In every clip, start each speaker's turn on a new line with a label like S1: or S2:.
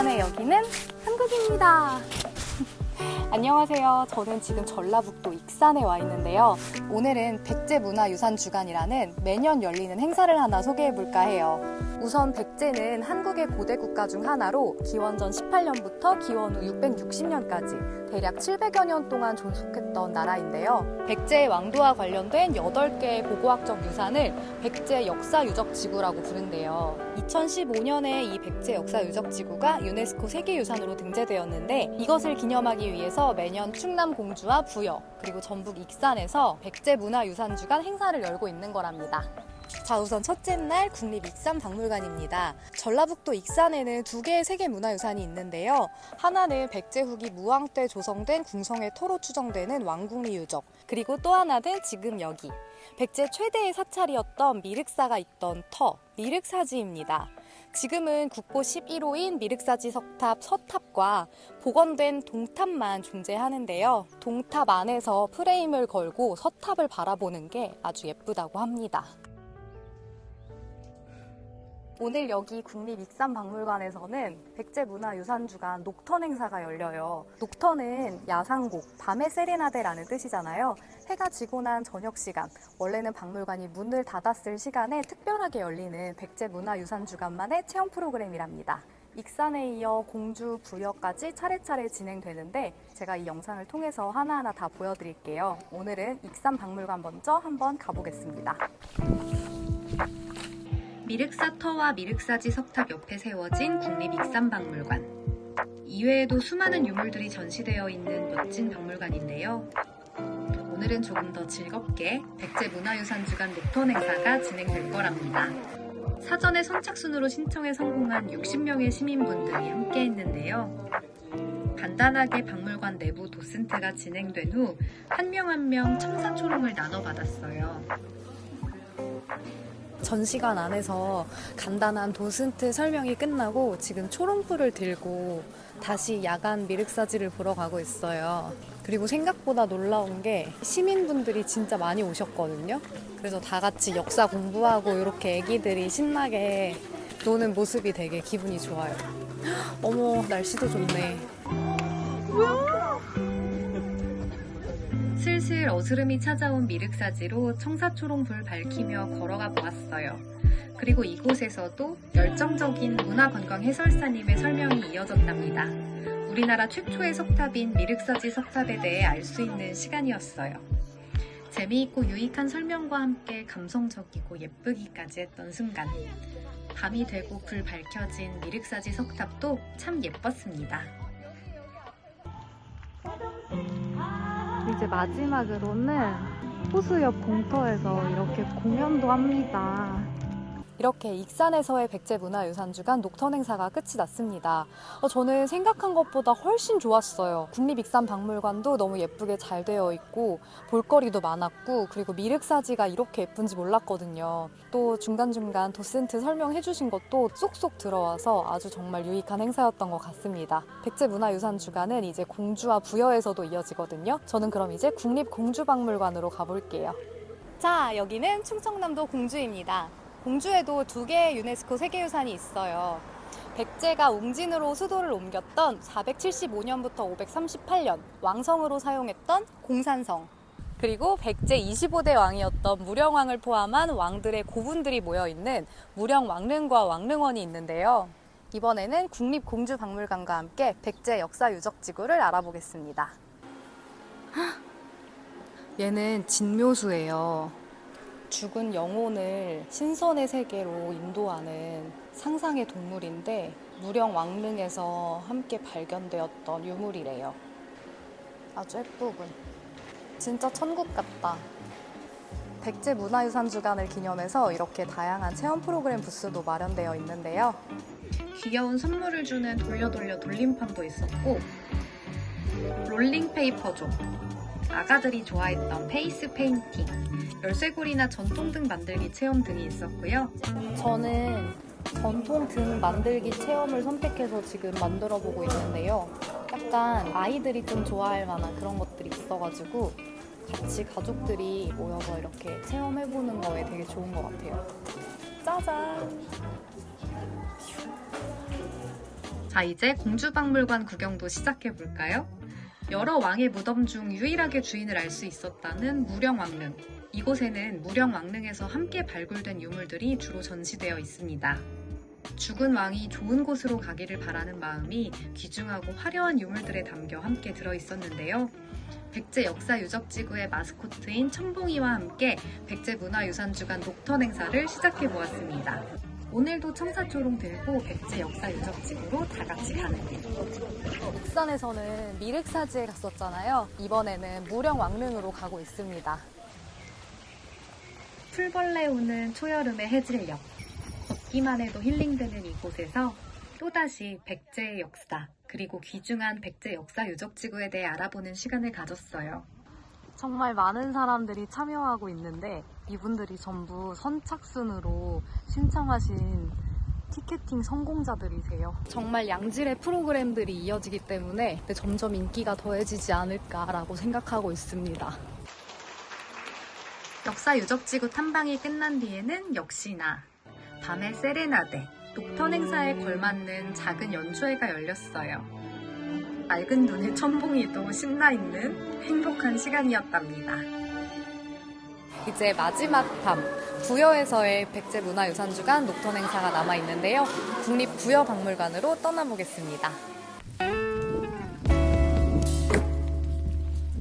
S1: 익산의 여기는 한국입니다. 안녕하세요. 저는 지금 전라북도 익산에 와 있는데요. 오늘은 백제문화유산 주간이라는 매년 열리는 행사를 하나 소개해 볼까 해요. 우선 백제는 한국의 고대 국가 중 하나로 기원전 18년부터 기원 후 660년까지 대략 700여 년 동안 존속했던 나라인데요. 백제의 왕도와 관련된 8개의 보고학적 유산을 백제 역사 유적 지구라고 부른대요. 2015년에 이 백제 역사 유적 지구가 유네스코 세계유산으로 등재되었는데 이것을 기념하기 위해서 매년 충남 공주와 부여 그리고 전북 익산에서 백제 문화유산 주간 행사를 열고 있는 거랍니다. 자, 우선 첫째 날 국립익산박물관입니다. 전라북도 익산에는 두 개의 세계 문화유산이 있는데요. 하나는 백제 후기 무왕 때 조성된 궁성의 터로 추정되는 왕궁리 유적. 그리고 또 하나는 지금 여기. 백제 최대의 사찰이었던 미륵사가 있던 터, 미륵사지입니다. 지금은 국보 11호인 미륵사지 석탑 서탑과 복원된 동탑만 존재하는데요. 동탑 안에서 프레임을 걸고 서탑을 바라보는 게 아주 예쁘다고 합니다. 오늘 여기 국립익산박물관에서는 백제문화유산주간 녹턴 행사가 열려요. 녹턴은 야상곡, 밤의 세레나데라는 뜻이잖아요. 해가 지고 난 저녁 시간, 원래는 박물관이 문을 닫았을 시간에 특별하게 열리는 백제문화유산주간만의 체험 프로그램이랍니다. 익산에 이어 공주, 부여까지 차례차례 진행되는데 제가 이 영상을 통해서 하나하나 다 보여드릴게요. 오늘은 익산 박물관 먼저 한번 가보겠습니다. 미륵사 터와 미륵사지 석탑 옆에 세워진 국립익산박물관. 이외에도 수많은 유물들이 전시되어 있는 멋진 박물관인데요. 오늘은 조금 더 즐겁게 백제문화유산 주간 녹턴 행사가 진행될 거랍니다. 사전에 선착순으로 신청에 성공한 60명의 시민분들이 함께 했는데요. 간단하게 박물관 내부 도슨트가 진행된 후 한 명 한명 청사 초롱을 나눠 받았어요. 전시관 안에서 간단한 도슨트 설명이 끝나고 지금 초롱불을 들고 다시 야간 미륵사지를 보러 가고 있어요. 그리고 생각보다 놀라운 게 시민분들이 진짜 많이 오셨거든요. 그래서 다 같이 역사 공부하고 이렇게 애기들이 신나게 노는 모습이 되게 기분이 좋아요. 어머, 날씨도 좋네. 슬슬 어스름이 찾아온 미륵사지로 청사초롱불 밝히며 걸어가 보았어요. 그리고 이곳에서도 열정적인 문화관광 해설사님의 설명이 이어졌답니다. 우리나라 최초의 석탑인 미륵사지 석탑에 대해 알 수 있는 시간이었어요. 재미있고 유익한 설명과 함께 감성적이고 예쁘기까지 했던 순간. 밤이 되고 불 밝혀진 미륵사지 석탑도 참 예뻤습니다. 이제 마지막으로는 호수 옆 공터에서 이렇게 공연도 합니다. 이렇게 익산에서의 백제문화유산주간 녹턴 행사가 끝이 났습니다. 어, 저는 생각한 것보다 훨씬 좋았어요. 국립익산박물관도 너무 예쁘게 잘 되어 있고 볼거리도 많았고 그리고 미륵사지가 이렇게 예쁜지 몰랐거든요. 또 중간중간 도센트 설명해 주신 것도 쏙쏙 들어와서 아주 정말 유익한 행사였던 것 같습니다. 백제문화유산주간은 이제 공주와 부여에서도 이어지거든요. 저는 그럼 이제 국립공주박물관으로 가볼게요. 자, 여기는 충청남도 공주입니다. 공주에도 두 개의 유네스코 세계유산이 있어요. 백제가 웅진으로 수도를 옮겼던 475년부터 538년 왕성으로 사용했던 공산성. 그리고 백제 25대 왕이었던 무령왕을 포함한 왕들의 고분들이 모여 있는 무령 왕릉과 왕릉원이 있는데요. 이번에는 국립공주박물관과 함께 백제 역사 유적 지구를 알아보겠습니다. 얘는 진묘수예요. 죽은 영혼을 신선의 세계로 인도하는 상상의 동물인데 무령 왕릉에서 함께 발견되었던 유물이래요. 아주 예쁘군. 진짜 천국 같다. 백제 문화유산 주간을 기념해서 이렇게 다양한 체험 프로그램 부스도 마련되어 있는데요. 귀여운 선물을 주는 돌려 돌려 돌림판도 있었고 롤링 페이퍼족 아가들이 좋아했던 페이스 페인팅, 열쇠고리나 전통등 만들기 체험 등이 있었고요. 저는 전통 등 만들기 체험을 선택해서 지금 만들어 보고 있는데요. 약간 아이들이 좀 좋아할 만한 그런 것들이 있어가지고 같이 가족들이 모여서 이렇게 체험해보는 거에 되게 좋은 것 같아요. 짜잔! 자, 이제 공주박물관 구경도 시작해볼까요? 여러 왕의 무덤 중 유일하게 주인을 알 수 있었다는 무령왕릉. 이곳에는 무령왕릉에서 함께 발굴된 유물들이 주로 전시되어 있습니다. 죽은 왕이 좋은 곳으로 가기를 바라는 마음이 귀중하고 화려한 유물들에 담겨 함께 들어 있었는데요. 백제 역사 유적지구의 마스코트인 첨봉이와 함께 백제 문화유산주간 녹턴 행사를 시작해 보았습니다. 오늘도 청사초롱 들고 백제 역사 유적지구로 다 같이 가는 길. 익산에서는 미륵사지에 갔었잖아요. 이번에는 무령왕릉으로 가고 있습니다. 풀벌레 오는 초여름의 해질녘. 걷기만 해도 힐링되는 이곳에서 또다시 백제의 역사, 그리고 귀중한 백제 역사 유적지구에 대해 알아보는 시간을 가졌어요. 정말 많은 사람들이 참여하고 있는데 이분들이 전부 선착순으로 신청하신 티켓팅 성공자들이세요. 정말 양질의 프로그램들이 이어지기 때문에 점점 인기가 더해지지 않을까라고 생각하고 있습니다. 역사 유적지구 탐방이 끝난 뒤에는 역시나 밤의 세레나데, 녹턴 행사에 걸맞는 작은 연주회가 열렸어요. 맑은 눈의 첨봉이도 신나 있는 행복한 시간이었답니다. 이제 마지막 밤, 부여에서의 백제 문화유산 주간 녹턴 행사가 남아 있는데요. 국립 부여 박물관으로 떠나보겠습니다.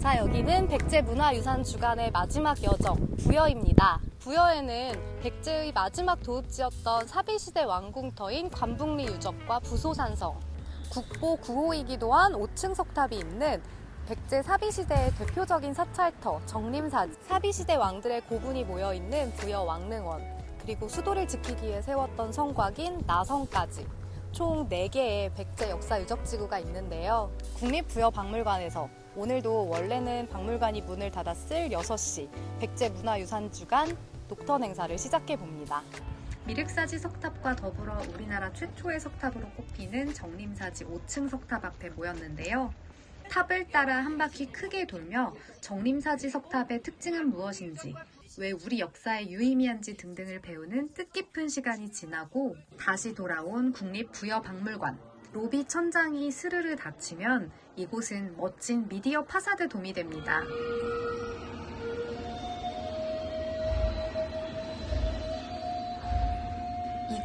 S1: 자, 여기는 백제 문화유산 주간의 마지막 여정, 부여입니다. 부여에는 백제의 마지막 도읍지였던 사비시대 왕궁터인 관북리 유적과 부소산성, 국보 9호이기도 한 5층 석탑이 있는 백제 사비시대의 대표적인 사찰터 정림사, 사비시대 왕들의 고분이 모여있는 부여 왕릉원, 그리고 수도를 지키기 위해 세웠던 성곽인 나성까지 총 4개의 백제 역사 유적 지구가 있는데요. 국립부여박물관에서 오늘도 원래는 박물관이 문을 닫았을 6시 백제 문화유산 주간 녹턴 행사를 시작해 봅니다. 미륵사지 석탑과 더불어 우리나라 최초의 석탑으로 꼽히는 정림사지 5층 석탑 앞에 모였는데요. 탑을 따라 한 바퀴 크게 돌며 정림사지 석탑의 특징은 무엇인지, 왜 우리 역사에 유의미한지 등등을 배우는 뜻깊은 시간이 지나고 다시 돌아온 국립부여박물관. 로비 천장이 스르르 닫히면 이곳은 멋진 미디어 파사드 돔이 됩니다.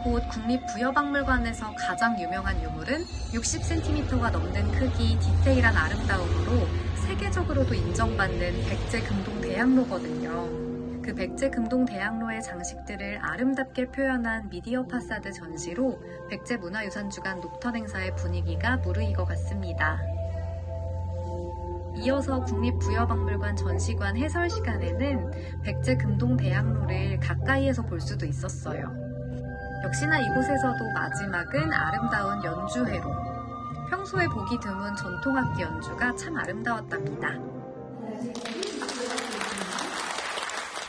S1: 이곳 국립부여박물관에서 가장 유명한 유물은 60cm가 넘는 크기 디테일한 아름다움으로 세계적으로도 인정받는 백제 금동 대학로거든요. 그 백제 금동 대학로의 장식들을 아름답게 표현한 미디어 파사드 전시로 백제 문화유산 주간 녹턴 행사의 분위기가 무르익어 갔습니다. 이어서 국립부여박물관 전시관 해설 시간에는 백제 금동 대학로를 가까이에서 볼 수도 있었어요. 역시나 이곳에서도 마지막은 아름다운 연주회로 평소에 보기 드문 전통악기 연주가 참 아름다웠답니다.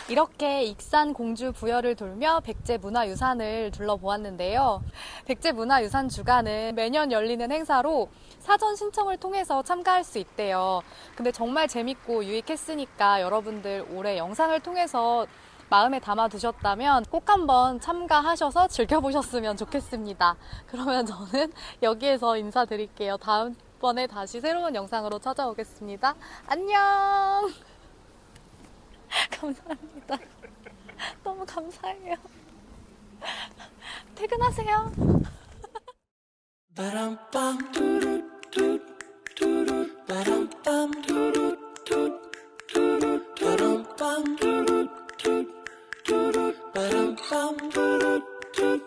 S1: 이렇게 익산 공주 부여를 돌며 백제 문화유산을 둘러보았는데요. 백제 문화유산 주간은 매년 열리는 행사로 사전 신청을 통해서 참가할 수 있대요. 근데 정말 재밌고 유익했으니까 여러분들 올해 영상을 통해서 마음에 담아 두셨다면 꼭 한번 참가하셔서 즐겨보셨으면 좋겠습니다. 그러면 저는 여기에서 인사드릴게요. 다음번에 다시 새로운 영상으로 찾아오겠습니다. 안녕! 감사합니다. 너무 감사해요. 퇴근하세요. 바람밤 두루 두루 바람밤 두루 두루 바람밤 두루 두루 바람